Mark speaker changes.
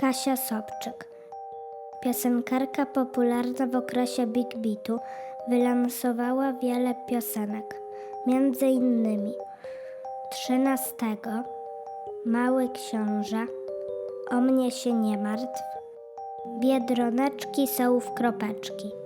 Speaker 1: Kasia Sobczyk. Piosenkarka popularna w okresie Big Beatu wylansowała wiele piosenek, między innymi 13 Mały Książę, O mnie się nie martw, Biedroneczki są w kropeczki.